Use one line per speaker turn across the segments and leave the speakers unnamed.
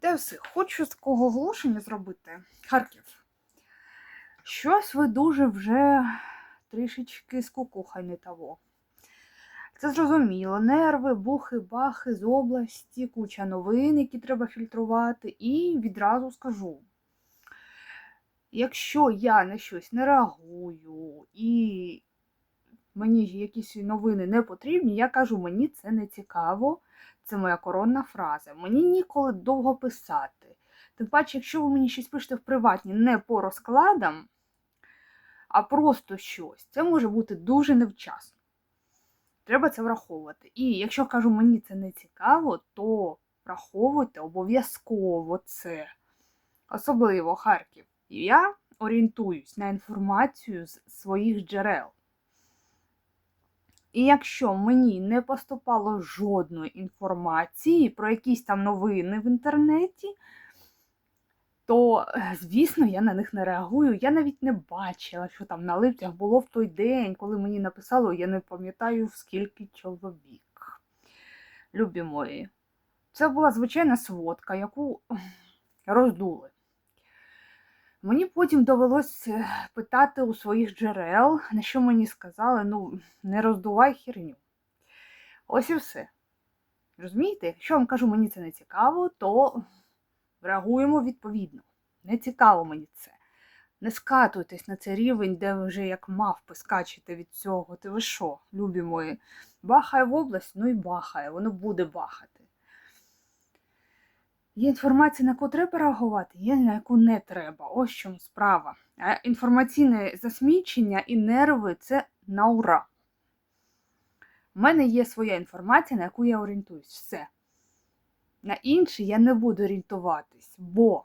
Де все? Хочу з такого оголошення зробити. Харків. Щось ви дуже вже трішечки скукухані того. Це зрозуміло. Нерви, бухи, бахи з області, куча новин, які треба фільтрувати. І відразу скажу: якщо я на щось не реагую і мені якісь новини не потрібні, я кажу, мені це не цікаво. Це моя коронна фраза. Мені ніколи довго писати. Тим паче, якщо ви мені щось пишете в приватні не по розкладам, а просто щось, це може бути дуже невчасно. Треба це враховувати. І якщо кажу, мені це не цікаво, то враховуйте обов'язково це. Особливо Харків. Я орієнтуюсь на інформацію з своїх джерел. І якщо мені не поступало жодної інформації про якісь там новини в інтернеті, то, е, звісно, я на них не реагую. Я навіть не бачила, що там на липцях було в той день, коли мені написало, я не пам'ятаю, скільки чоловік. Любі мої. Це була звичайна сводка, яку роздули. Мені потім довелось е, питати у своїх джерел, на що мені сказали, ну, не роздувай херню. Ось і все. Розумієте, якщо вам кажу, мені це не цікаво, то реагуємо відповідно. Не цікаво мені це. Не скатуйтесь на цей рівень, де ви вже як мавпи скачете від цього. Ти ви що, любі мої? Бахає в область, ну і бахає, воно буде бахати. Є інформація, на яку треба реагувати, є на яку не треба. Ось чому справа. А інформаційне засмічення і нерви це на ура. У мене є своя інформація, на яку я орієнтуюсь. Все. На інше я не буду орієнтуватись, бо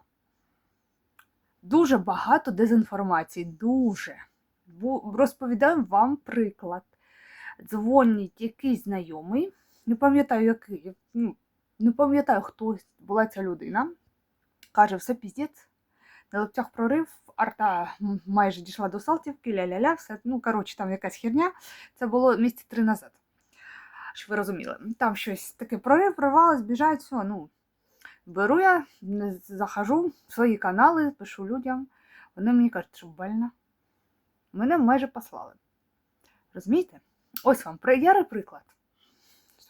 дуже багато дезінформації. Дуже. Розповідаю вам приклад. Дзвонить якийсь знайомий, не пам'ятаю, який. Не пам'ятаю, хто була ця людина. Каже, все піздець. На локтях прорив, арта майже дійшла до Салтівки, ля-ля-ля, все. Ну, коротше, там якась херня. Це було місяці три назад. Щоб ви розуміли. Там щось таке прорив, прорвалось, біжать, все. Ну, беру я, захожу в свої канали, пишу людям. Вони мені кажуть, що больно. Мене майже послали. Розумієте? Ось вам ярий приклад.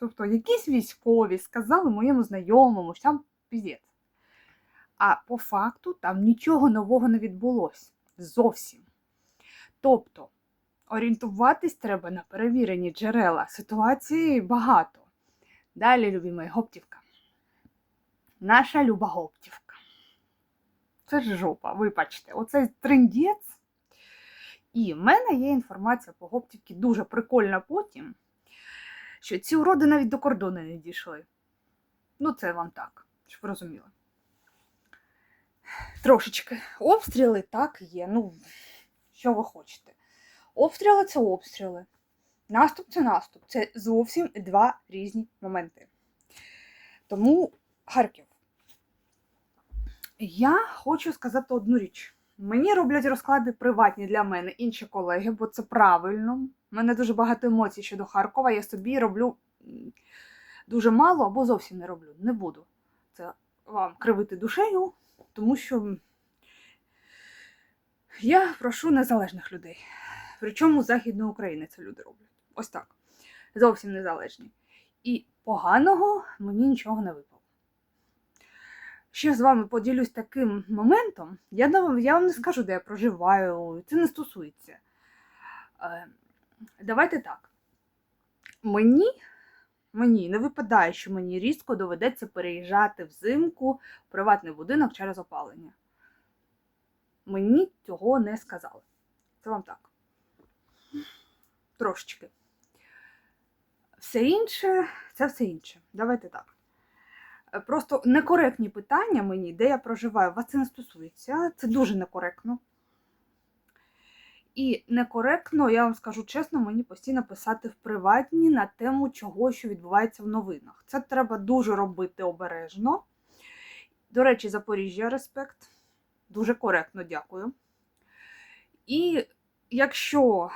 Тобто якісь військові сказали моєму знайомому, що там піздець. А по факту там нічого нового не відбулося. Зовсім. Тобто, орієнтуватись треба на перевірені джерела. Ситуації багато. Далі, любі Гоптівка. Наша люба Гоптівка. Це ж жопа, вибачте, оцей триндець. І в мене є інформація по Гоптівці дуже прикольна потім що ці уроди навіть до кордону не дійшли. Ну, це вам так, щоб ви розуміли. Трошечки. Обстріли так є. Ну, що ви хочете? Обстріли це обстріли. Наступ це наступ. Це зовсім два різні моменти. Тому, Харків, я хочу сказати одну річ. Мені роблять розклади приватні для мене інші колеги, бо це правильно. У мене дуже багато емоцій щодо Харкова. Я собі роблю дуже мало або зовсім не роблю. Не буду це вам кривити душею, тому що я прошу незалежних людей. Причому Західної України це люди роблять. Ось так. Зовсім незалежні. І поганого мені нічого не випало. Ще з вами поділюсь таким моментом. Я, я вам не скажу, де я проживаю, це не стосується. Е, Давайте так. Мені мені не випадає, що мені різко доведеться переїжджати взимку в приватний будинок через опалення. Мені цього не сказали. Це вам так. Трошечки. Все інше, це все інше. Давайте так. Просто некоректні питання мені, де я проживаю, вас це не стосується. Це дуже некоректно. І некоректно, я вам скажу чесно, мені постійно писати в приватні на тему чого, що відбувається в новинах. Це треба дуже робити обережно. До речі, Запоріжжя респект. Дуже коректно дякую. І якщо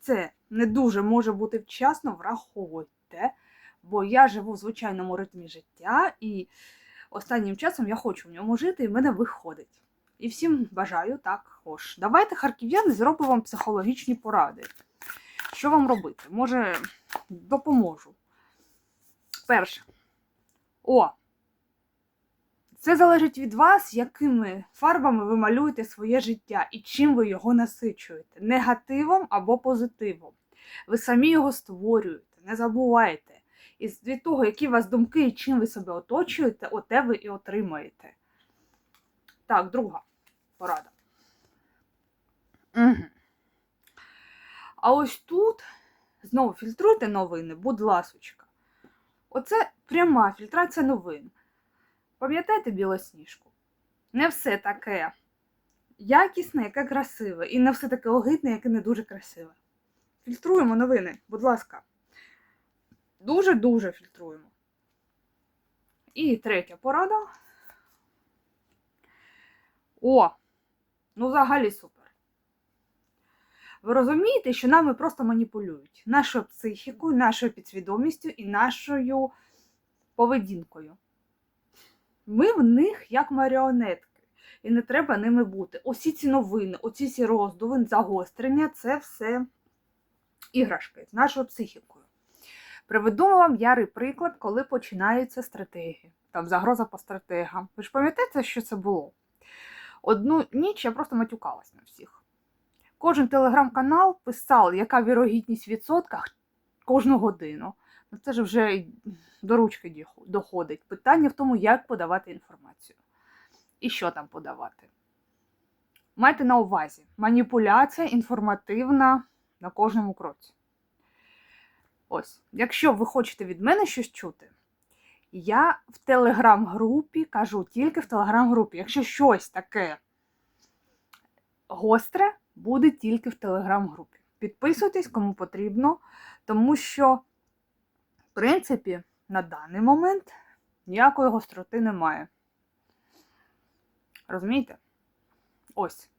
це не дуже може бути вчасно, враховуйте, бо я живу в звичайному ритмі життя, і Останнім часом я хочу в ньому жити, і в мене виходить. І всім бажаю також. Давайте, харків'яни, зробимо вам психологічні поради. Що вам робити? Може, допоможу. Перше. О! Це залежить від вас, якими фарбами ви малюєте своє життя і чим ви його насичуєте. Негативом або позитивом. Ви самі його створюєте, не забувайте. І від того, які у вас думки і чим ви себе оточуєте, оте ви і отримаєте. Так, друга порада. Угу. А ось тут знову фільтруйте новини, будь ласочка. Оце пряма фільтрація новин. Пам'ятаєте білосніжку? Не все таке якісне, яке красиве, і не все таке огидне, яке не дуже красиве. Фільтруємо новини, будь ласка. Дуже-дуже фільтруємо. І третя порада. О, ну взагалі супер. Ви розумієте, що нами просто маніпулюють нашою психікою, нашою підсвідомістю і нашою поведінкою. Ми в них як маріонетки, і не треба ними бути. Усі ці новини, оці ці роздуви, загострення це все іграшки з нашою психікою. Приведу вам ярий приклад, коли починаються стратегії. Там загроза по стратегам. Ви ж пам'ятаєте, що це було? Одну ніч я просто матюкалась на всіх. Кожен телеграм-канал писав, яка вірогідність в відсотках кожну годину. Ну це ж вже до ручки доходить. Питання в тому, як подавати інформацію. І що там подавати. Майте на увазі, маніпуляція інформативна на кожному кроці. Ось, якщо ви хочете від мене щось чути, я в телеграм-групі кажу тільки в телеграм-групі. Якщо щось таке гостре, буде тільки в телеграм-групі. Підписуйтесь, кому потрібно, тому що, в принципі, на даний момент ніякої гостроти немає. Розумієте? Ось.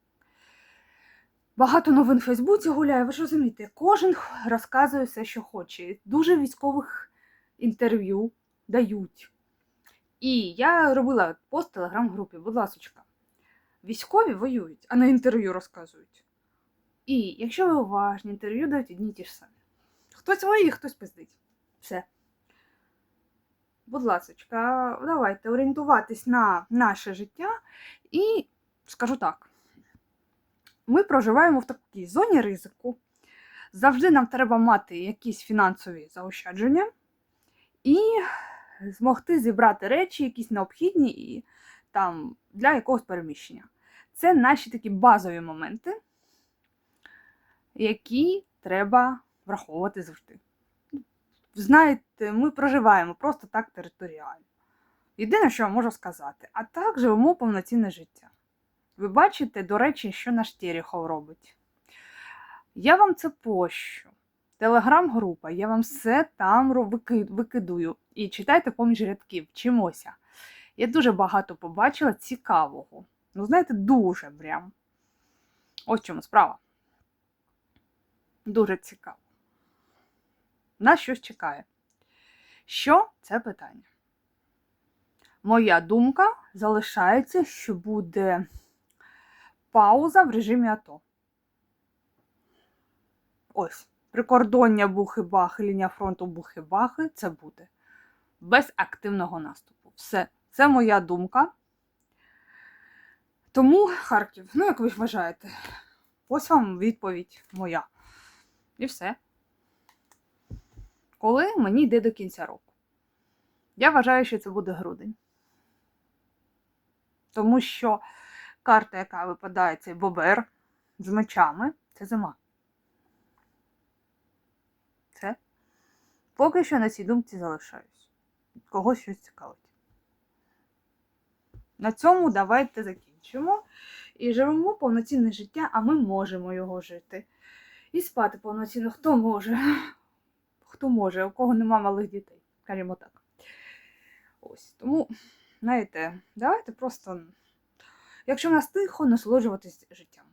Багато новин в Фейсбуці гуляє, ви ж розумієте, кожен розказує все, що хоче. Дуже військових інтерв'ю дають. І я робила пост в телеграм-групі, будь ласочка. Військові воюють, а не інтерв'ю розказують. І якщо ви уважні, інтерв'ю дають одні ті ж самі. Хтось воює, хтось пиздить. Все. Будь ласочка, давайте орієнтуватись на наше життя і скажу так. Ми проживаємо в такій зоні ризику. Завжди нам треба мати якісь фінансові заощадження і змогти зібрати речі, якісь необхідні і там для якогось переміщення. Це наші такі базові моменти, які треба враховувати завжди. Знаєте, ми проживаємо просто так територіально. Єдине, що я можу сказати, а так живемо повноцінне життя. Ви бачите, до речі, що наш Терехов робить. Я вам це пощу. Телеграм-група, я вам все там викидую. І читайте поміж рядків, вчимося. Я дуже багато побачила цікавого. Ну, знаєте, дуже прям. Ось чому справа. Дуже цікаво. Нас щось чекає. Що це питання? Моя думка залишається, що буде пауза в режимі АТО. Ось. Прикордоння бухи-бахи, лінія фронту бухи-бахи це буде. Без активного наступу. Все. Це моя думка. Тому Харків, ну як ви вважаєте, ось вам відповідь моя. І все. Коли мені йде до кінця року. Я вважаю, що це буде грудень. Тому що карта, яка випадає, цей бобер з мечами, це зима. Це. Поки що на цій думці залишаюсь. Когось щось цікавить. На цьому давайте закінчимо. І живемо повноцінне життя, а ми можемо його жити. І спати повноцінно хто може. Хто може, у кого нема малих дітей, скажімо так. Ось. Тому, знаєте, давайте просто, якщо в нас тихо, насолоджуватись життям.